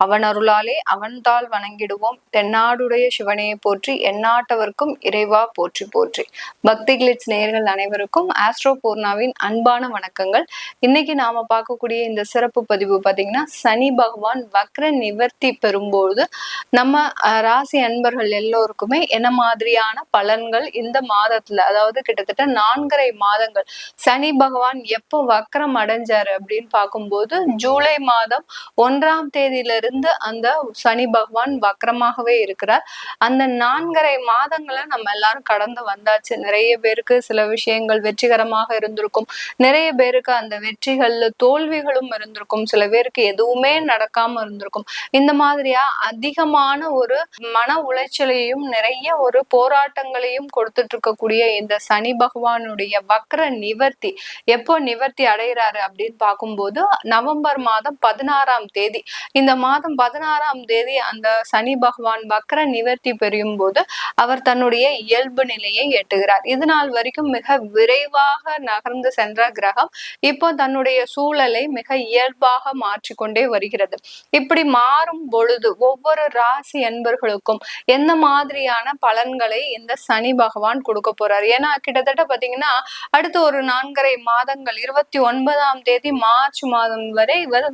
அவன் அருளாலே அவன்தாள் வணங்கிடுவோம். தென்னாடுடைய சிவனையை போற்றி எந்நாட்டவர்க்கும் இறைவா போற்றி போற்றி. பக்தி கிளிட்ஸ் நேர்கள் அனைவருக்கும் ஆஸ்ட்ரோ பூர்ணாவின் அன்பான வணக்கங்கள். இன்னைக்கு நாம பார்க்கக்கூடிய இந்த சிறப்பு பதிவு பார்த்தீங்கன்னா சனி பகவான் வக்ர நிவர்த்தி பெறும்போது நம்ம ராசி அன்பர்கள் எல்லோருக்குமே என்ன மாதிரியான பலன்கள் இந்த மாதத்துல அதாவது கிட்டத்தட்ட நான்கரை மாதங்கள் சனி பகவான் எப்போ வக்ரம் அடைஞ்சாரு அப்படின்னு பார்க்கும்போது ஜூலை மாதம் ஒன்றாம் தேதியிலிருந்து இருந்து அந்த சனி பகவான் வக்கரமாகவே இருக்கிறார். அந்த நான்கரை மாதங்களை நம்ம எல்லாரும் கடந்து வந்தாச்சு. நிறைய பேருக்கு சில விஷயங்கள் வெற்றிகரமாக இருந்திருக்கும். நிறைய பேருக்கு அந்த வெற்றிகள்ல தோல்விகளும் இருந்திருக்கும். சில பேருக்கு எதுவுமே நடக்காம இருந்திருக்கும். இந்த மாதிரியா அதிகமான ஒரு மன உளைச்சலையும் நிறைய ஒரு போராட்டங்களையும் கொடுத்துட்டு இருக்கக்கூடிய இந்த சனி பகவானுடைய வக்ர நிவர்த்தி எப்போ நிவர்த்தி அடைகிறாரு அப்படின்னு பார்க்கும்போது நவம்பர் மாதம் பதினாறாம் தேதி. இந்த மாதம் மாதம் பதினாறாம் தேதி அந்த சனி பகவான் வக்கர நிவர்த்தி பெறும் போது அவர் தன்னுடைய இயல்பு நிலையை எட்டுகிறார். இது நாள் வரைக்கும் மிக விரைவாக நகர்ந்து சென்ற கிரகம். இப்போ தன்னுடைய சூழலை மிக இயல்பாக மாற்றிக்கொண்டே வருகிறது. இப்படி மாறும் பொழுது ஒவ்வொரு ராசி என்பர்களுக்கும் எந்த மாதிரியான பலன்களை இந்த சனி பகவான் கொடுக்க போறார்? ஏன்னா கிட்டத்தட்ட பாத்தீங்கன்னா அடுத்து ஒரு நான்கரை மாதங்கள் இருபத்தி ஒன்பதாம் தேதி மார்ச் மாதம் வரை இவர்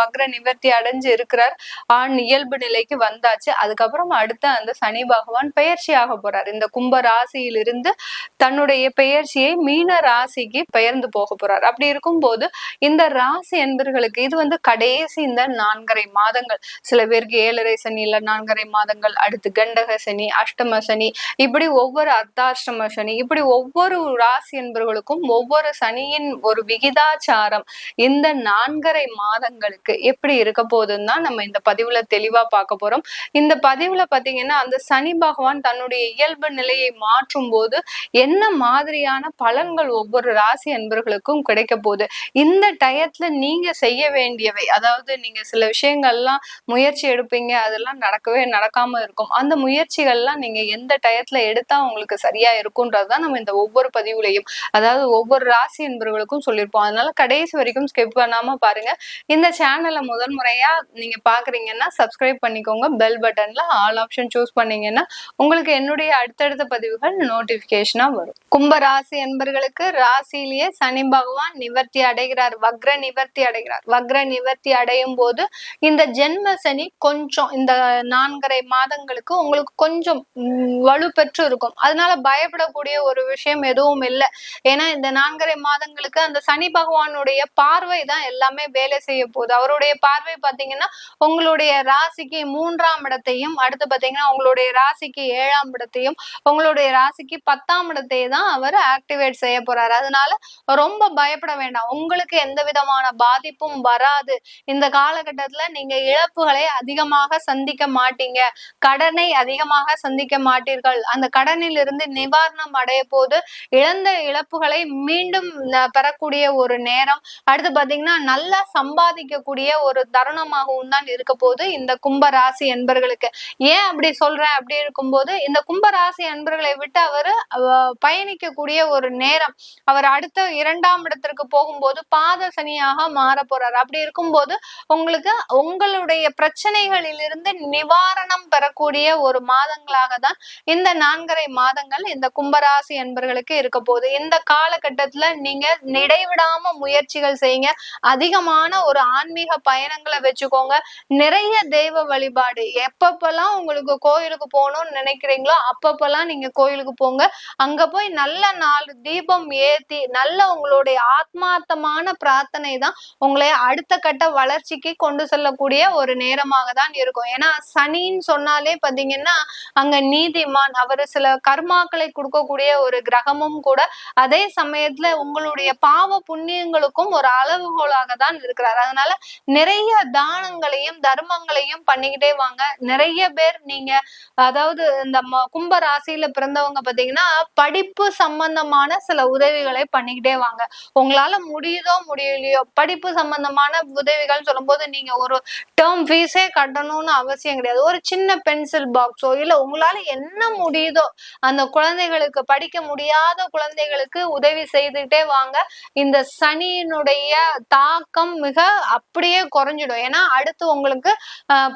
வக்ர நிவர்த்தி அடைஞ்சு இருக்கிற இருக்கிறார். ஆண் இயல்பு நிலைக்கு வந்தாச்சு. அதுக்கப்புறம் அடுத்த அந்த சனி பகவான் பெயர்ச்சியாக போறார். இந்த கும்ப ராசியிலிருந்து தன்னுடைய பெயர்ச்சியை மீன ராசிக்கு பெயர்ந்து போக போறார். அப்படி இருக்கும்போது இந்த ராசி என்பர்களுக்கு இது வந்து கடைசி இந்த நான்கரை மாதங்கள். சில பேருக்கு ஏழரை சனி இல்ல நான்கரை மாதங்கள் அடுத்து கண்டக சனி அஷ்டம சனி இப்படி ஒவ்வொரு அர்த்தாஷ்டம சனி இப்படி ஒவ்வொரு ராசி என்பவர்களுக்கும் ஒவ்வொரு சனியின் ஒரு விகிதாச்சாரம் இந்த நான்கரை மாதங்களுக்கு எப்படி இருக்க போதுன்னு தான் நம்ம இந்த பதிவுல தெளிவா பார்க்க போறோம். இந்த பதிவுல பாத்தீங்கன்னா அந்த சனி பகவான் தன்னுடைய இயல்பு நிலையை மாற்றும் போது என்ன மாதிரியான பலன்கள் ஒவ்வொரு ராசி அன்பர்களுக்கும் கிடைக்க போகுது? இந்த டயத்துல நீங்க செய்ய வேண்டியவை அதாவது நீங்க சில விஷயங்கள்லாம் முயற்சி எடுப்பீங்க அதெல்லாம் நடக்கவே நடக்காம இருக்கும். அந்த முயற்சிகள்லாம் நீங்க எந்த டயத்துல எடுத்தா உங்களுக்கு சரியா இருக்கும்ன்றதுதான் நம்ம இந்த ஒவ்வொரு பதிவுலையும் அதாவது ஒவ்வொரு ராசி என்பவர்களுக்கும் சொல்லியிருப்போம். அதனால கடைசி வரைக்கும் ஸ்கிப் பண்ணாம பாருங்க. இந்த சேனலை முதல் முறையா நீங்க பாக்குறீங்கன்னா சப்ஸ்கிரைப் பண்ணிக்கோங்க. பெல் பட்டன்ல ஆல் ஆப்ஷன் சூஸ் பண்ணீங்கன்னா உங்களுக்கு என்னுடைய அடுத்தடுத்த பதிவுகள் நோட்டிபிகேஷனா வரும். கும்ப ராசி என்பர்களுக்கு ராசியிலேயே சனி பகவான் நிவர்த்தி அடைகிறார். வக்ர நிவர்த்தி அடைகிறார். வக்ர நிவர்த்தி அடையும் போது இந்த ஜென்ம சனி கொஞ்சம் இந்த நான்கரை மாதங்களுக்கு உங்களுக்கு கொஞ்சம் வலு பெற்று இருக்கும். அதனால பயப்படக்கூடிய ஒரு விஷயம் எதுவும் இல்லை. ஏன்னா இந்த நான்கரை மாதங்களுக்கு அந்த சனி பகவானுடைய பார்வை தான் எல்லாமே வேலை செய்ய போகுது. அவருடைய பார்வை பாத்தீங்கன்னா உங்களுடைய ராசிக்கு மூன்றாம் இடத்தையும் அடுத்து பாத்தீங்கன்னா உங்களுடைய ராசிக்கு ஏழாம் இடத்தையும் உங்களுடைய ராசிக்கு பத்தாம் இடத்தையும் தான் அவர் ஆக்டிவேட் செய்ய போறாரு. அதனால ரொம்ப பயப்பட வேண்டாம். உங்களுக்கு எந்த விதமான பாதிப்பும் வராது. இந்த காலகட்டத்துல நீங்க இழப்புகளை அதிகமாக சந்திக்க மாட்டீங்க. கடனை அதிகமாக சந்திக்க மாட்டீர்கள். அந்த கடனில் இருந்து நிவாரணம் அடைய போது இழந்த இழப்புகளை மீண்டும் பெறக்கூடிய ஒரு நேரம். அடுத்து பாத்தீங்கன்னா நல்லா சம்பாதிக்கக்கூடிய ஒரு தருணமாகவும் தான் இருக்க போது இந்த கும்ப ராசி என்பர்களுக்கு. ஏன் அப்படி சொல்றேன்? அப்படி இருக்கும்போது இந்த கும்ப ராசி அன்பர்களை விட்டு அவர் பயணிக்கக்கூடிய ஒரு நேரம். அவர் அடுத்த இரண்டாம் இடத்திற்கு போகும்போது பாத சனியாக மாற போறார் அப்படி இருக்கும்போது உங்களுக்கு உங்களுடைய பிரச்சனைகளில் இருந்து நிவாரணம் பெறக்கூடிய ஒரு மாதங்களாக தான் இந்த நான்கரை மாதங்கள் இந்த கும்பராசி என்பர்களுக்கு இருக்க போகுது. இந்த காலகட்டத்துல நீங்க இடைவிடாம முயற்சிகள் செய்யுங்க. அதிகமான ஒரு ஆன்மீக பயணங்களை வச்சுக்கோங்க. நிறைய தெய்வ வழிபாடு. எப்பப்பெல்லாம் உங்களுக்கு கோயிலுக்கு போகணும்னு நினைக்கிறீங்களோ அப்பப்பெல்லாம் நீங்க கோயிலுக்கு போங்க. அங்க போய் நல்ல நாலு தீபம் ஏத்தி நல்ல உங்களுடைய ஆத்மார்த்தமான பிரார்த்தனை தான் உங்களை அடுத்த கட்ட வளர்ச்சிக்கு கொண்டு செல்லக்கூடிய ஒரு நேரமாக தான் இருக்கும். ஏன்னா சனின்னு சொன்னாலே பாத்தீங்கன்னா அங்க நீதிமான் அவர் சில கர்மாக்களை கொடுக்கக்கூடிய ஒரு கிரகமும் கூட அதே சமயத்துல உங்களுடைய பாவ புண்ணியங்களுக்கும் ஒரு அளவுகோலாக தான் இருக்கிறார். அதனால நிறைய தானங்கள் தானங்களையும் தர்மங்களையும் பண்ணிக்கிட்டே வாங்க. நிறைய பேர் நீங்க அதாவது இந்த கும்ப ராசியில பிறந்தவங்க பாத்தீங்கன்னா படிப்பு சம்பந்தமான சில உதவிகளை பண்ணிக்கிட்டே வாங்க. உங்களால முடியுதோ முடியலையோ படிப்பு சம்பந்தமான உதவிகள் சொல்லும்போது நீங்க ஒரு டேர்ம் ஃபீஸே கட்டணும்னு அவசியம் கிடையாது. ஒரு சின்ன பென்சில் பாக்ஸோ இல்ல உங்களால என்ன முடியுதோ அந்த குழந்தைகளுக்கு படிக்க முடியாத குழந்தைகளுக்கு உதவி செய்துகிட்டே வாங்க. இந்த சனியினுடைய தாக்கம் மிக அப்படியே குறைஞ்சிடும். ஏன்னா அடுத்த உங்களுக்கு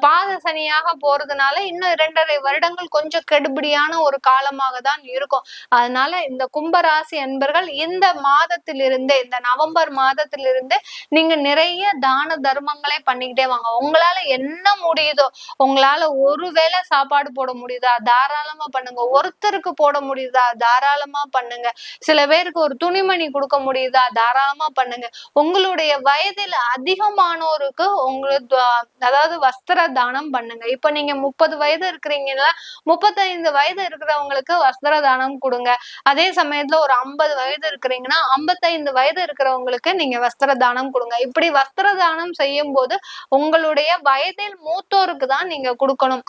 பாத சனியாக போறதுனால இன்னும் இரண்டரை வருடங்கள் கொஞ்சம் கெடுபடியான ஒரு காலமாக தான் இருக்கும். அதனால இந்த கும்பராசி என்பர்கள் இந்த மாதத்திலிருந்தே இந்த நவம்பர் மாதத்திலிருந்து நீங்க நிறைய தான தர்மங்களே பண்ணிக்கிட்டே வாங்க. உங்களால என்ன முடியுதோ உங்களால ஒரு வேளை சாப்பாடு போட முடியுதா தாராளமா பண்ணுங்க. ஒருத்தருக்கு போட முடியுதா தாராளமா பண்ணுங்க. சில பேருக்கு ஒரு துணிமணி கொடுக்க முடியுதா தாராளமா பண்ணுங்க. உங்களுடைய வயதில் அதிகமானோருக்கு உங்களுக்கு அதாவது வஸ்திர தானம் பண்ணுங்க. இப்ப நீங்க முப்பது வயது இருக்கிறீங்கன்னா முப்பத்தைந்து வயது இருக்கிறவங்களுக்கு வஸ்திர தானம் கொடுங்க. அதே சமயத்துல ஒரு ஐம்பது வயது இருக்கிறீங்கன்னா ஐம்பத்தைந்து வயது இருக்கிறவங்களுக்கு நீங்க வஸ்திர தானம் கொடுங்க. இப்படி வஸ்திர தானம் செய்யும் போது உங்களுடைய வயதில் மூத்தோருக்கு தான் நீங்க கொடுக்கணும்.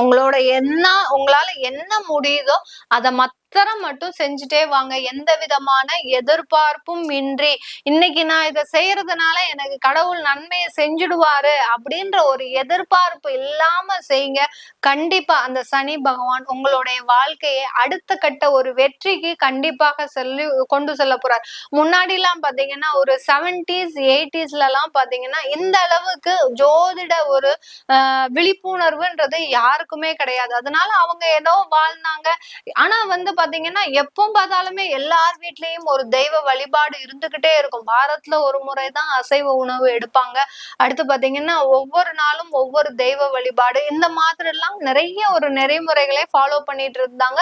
உங்களோட என்ன உங்களால என்ன முடியுதோ அதை மத்த மாத்திரம் மட்டும் செஞ்சுட்டே வாங்க. எந்த விதமான எதிர்பார்ப்பும் இன்றி இன்னைக்கு நான் இதை செய்யறதுனால எனக்கு கடவுள் நன்மையை செஞ்சுடுவாரு அப்படின்ற ஒரு எதிர்பார்ப்பு இல்லாம செய்யுங்க. கண்டிப்பா அந்த சனி பகவான் உங்களுடைய வாழ்க்கையை அடுத்த கட்ட ஒரு வெற்றிக்கு கண்டிப்பாக சொல்லி கொண்டு செல்ல போறார். முன்னாடி எல்லாம் பாத்தீங்கன்னா ஒரு செவன்டிஸ் எயிட்டிஸ்ல எல்லாம் பாத்தீங்கன்னா இந்த அளவுக்கு ஜோதிட ஒரு விழிப்புணர்வுன்றது யாருக்குமே கிடையாது. அதனால அவங்க ஏதோ வாழ்ந்தாங்க. ஆனா வந்து பாத்தீங்கன்னா எப்போ பார்த்தாலுமே எல்லார் வீட்லயும் ஒரு தெய்வ வழிபாடு இருந்துகிட்டே இருக்கும். வாரத்துல ஒரு முறைதான் அசைவ உணவு எடுப்பாங்க. அடுத்து பாத்தீங்கன்னா ஒவ்வொரு நாளும் ஒவ்வொரு தெய்வ வழிபாடு. இந்த மாதிரி எல்லாம் நிறைய ஒரு நெறிமுறைகளை ஃபாலோ பண்ணிட்டு இருந்தாங்க.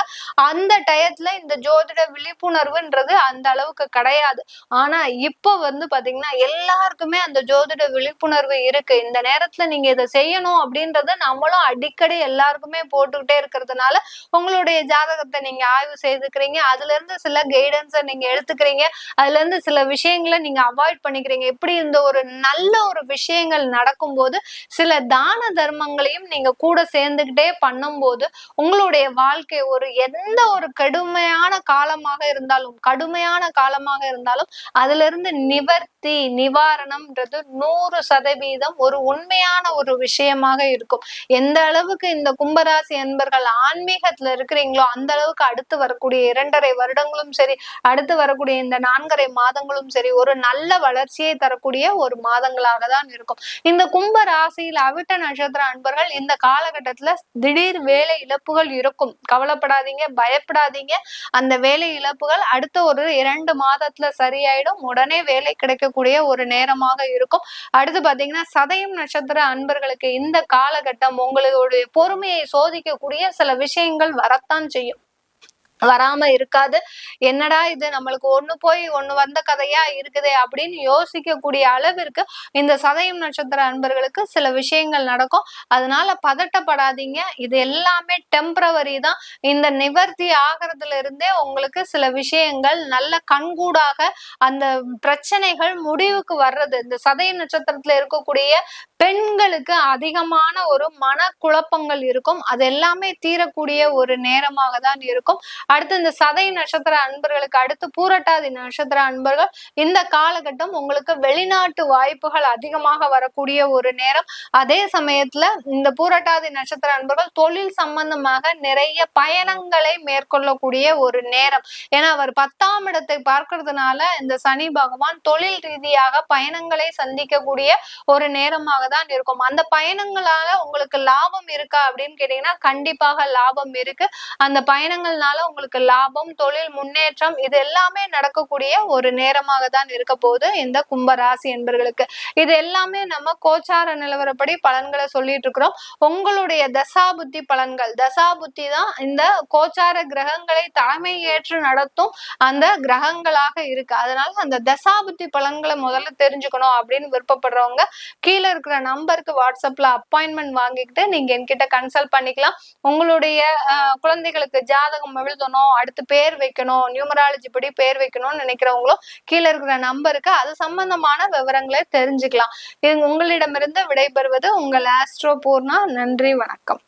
அந்த டயத்துல இந்த ஜோதிட விழிப்புணர்வுன்றது அந்த அளவுக்கு கிடையாது. ஆனா இப்போ வந்து பாத்தீங்கன்னா எல்லாருக்குமே அந்த ஜோதிட விழிப்புணர்வு இருக்கு. இந்த நேரத்துல நீங்க இதை செய்யணும் அப்படின்றத நம்மளும் அடிக்கடி எல்லாருக்குமே போட்டுக்கிட்டே இருக்கிறதுனால உங்களுடைய ஜாதகத்தை நீங்க ஆய்வு ஆய்வு செய்துக்கிறீங்க. அதுல இருந்து சில கைடன்ஸை நீங்க எடுத்துக்கிறீங்க. அதுல இருந்து சில விஷயங்களை நீங்க அவாய்ட் பண்ணிக்கிறீங்க. இப்படி இந்த ஒரு நல்ல ஒரு விஷயங்கள் நடக்கும்போது சில தான தர்மங்களையும் நீங்க கூட சேர்ந்துகிட்டே பண்ணும்போது உங்களுடைய வாழ்க்கை ஒரு எந்த ஒரு கடுமையான காலமாக இருந்தாலும் கடுமையான காலமாக இருந்தாலும் அதுல இருந்து நிவர்த்தி நிவாரணம்ன்றது நூறு சதவீதம் ஒரு உண்மையான ஒரு விஷயமாக இருக்கும். எந்த அளவுக்கு இந்த கும்பராசி என்பர்கள் ஆன்மீகத்துல இருக்கிறீங்களோ அந்த அளவுக்கு அடுத்து வரக்கூடிய இரண்டரை வருடங்களும் சரி அடுத்து வரக்கூடிய இந்த நான்கரை மாதங்களும் சரி ஒரு நல்ல வளர்ச்சியை தரக்கூடிய ஒரு மாதங்களாக தான் இருக்கும். இந்த கும்ப ராசியில் அவிட்ட நட்சத்திர அன்பர்கள் இந்த காலகட்டத்துல திடீர் வேலை இழப்புகள் இருக்கும். கவலைப்படாதீங்க பயப்படாதீங்க. அந்த வேலை இழப்புகள் அடுத்த ஒரு இரண்டு மாதத்துல சரியாயிடும். உடனே வேலை கிடைக்கக்கூடிய ஒரு நேரமாக இருக்கும். அடுத்து பாத்தீங்கன்னா சதயம் நட்சத்திர அன்பர்களுக்கு இந்த காலகட்டம் உங்களுடைய பொறுமையை சோதிக்கக்கூடிய சில விஷயங்கள் வரத்தான் செய்யும். வராம இருக்காது. என்னடா இது? நம்மளுக்கு ஒண்ணு போய் ஒண்ணு வந்த கதையா இருக்குதே அப்படின்னு யோசிக்கக்கூடிய அளவிற்கு இந்த சதயம் நட்சத்திர அன்பர்களுக்கு சில விஷயங்கள் நடக்கும். அதனால பதட்டப்படாதீங்க. இது எல்லாமே டெம்பரவரி தான். இந்த நிவர்த்தி ஆகிறதுல இருந்தே உங்களுக்கு சில விஷயங்கள் நல்ல கண்கூடாக அந்த பிரச்சனைகள் முடிவுக்கு வர்றது. இந்த சதய நட்சத்திரத்துல இருக்கக்கூடிய பெண்களுக்கு அதிகமான ஒரு மன குழப்பங்கள் இருக்கும். அது எல்லாமே தீரக்கூடிய ஒரு நேரமாக தான் இருக்கும். அடுத்து இந்த சதை நட்சத்திர அன்பர்களுக்கு அடுத்து பூரட்டாதி நட்சத்திர அன்பர்கள் இந்த காலகட்டம் உங்களுக்கு வெளிநாட்டு வாய்ப்புகள் அதிகமாக வரக்கூடிய ஒரு நேரம். அதே சமயத்துல இந்த பூரட்டாதி நட்சத்திர அன்பர்கள் தொழில் சம்பந்தமாக நிறைய பயணங்களை மேற்கொள்ளக்கூடிய ஒரு நேரம். ஏன்னா அவர் பத்தாம் இடத்தை பார்க்கறதுனால இந்த சனி பகவான் தொழில் ரீதியாக பயணங்களை சந்திக்கக்கூடிய ஒரு நேரமாக தான் இருக்கும். அந்த பயணங்களால உங்களுக்கு லாபம் இருக்கா அப்படின்னு கேட்டீங்கன்னா கண்டிப்பாக லாபம் இருக்கு. அந்த பயணங்கள்னால உங்களுக்கு லாபம் தொழில் முன்னேற்றம் இது எல்லாமே நடக்கக்கூடிய ஒரு நேரமாக தான் இருக்க போகுது இந்த கும்பராசி என்பர்களுக்கு. இது எல்லாமே நம்ம கோச்சார நிலவரப்படி பலன்களை சொல்லிட்டு இருக்கிறோம். உங்களுடைய தசாபுத்தி பலன்கள். தசாபுத்தி தான் இந்த கோச்சார கிரகங்களை தலைமை ஏற்று நடத்தும் அந்த கிரகங்களாக இருக்கு. அதனால அந்த தசாபுத்தி பலன்களை முதல்ல தெரிஞ்சுக்கணும் அப்படின்னு விருப்பப்படுறவங்க கீழே இருக்கிற நம்பருக்கு வாட்ஸ்அப்ல அப்பாயின்மெண்ட் வாங்கிக்கிட்டு நீங்க என்கிட்ட கன்சல்ட் பண்ணிக்கலாம். உங்களுடைய குழந்தைகளுக்கு ஜாதகம் எழுதணும் எழுதணும் அடுத்து பேர் வைக்கணும் நியூமராலஜி படி பேர் வைக்கணும்னு நினைக்கிறவங்களும் கீழே இருக்கிற நம்பருக்கு அது சம்பந்தமான விவரங்களை தெரிஞ்சுக்கலாம். இது உங்களிடமிருந்து விடைபெறுவது உங்கள் ஆஸ்ட்ரோ பூர்ணா. நன்றி வணக்கம்.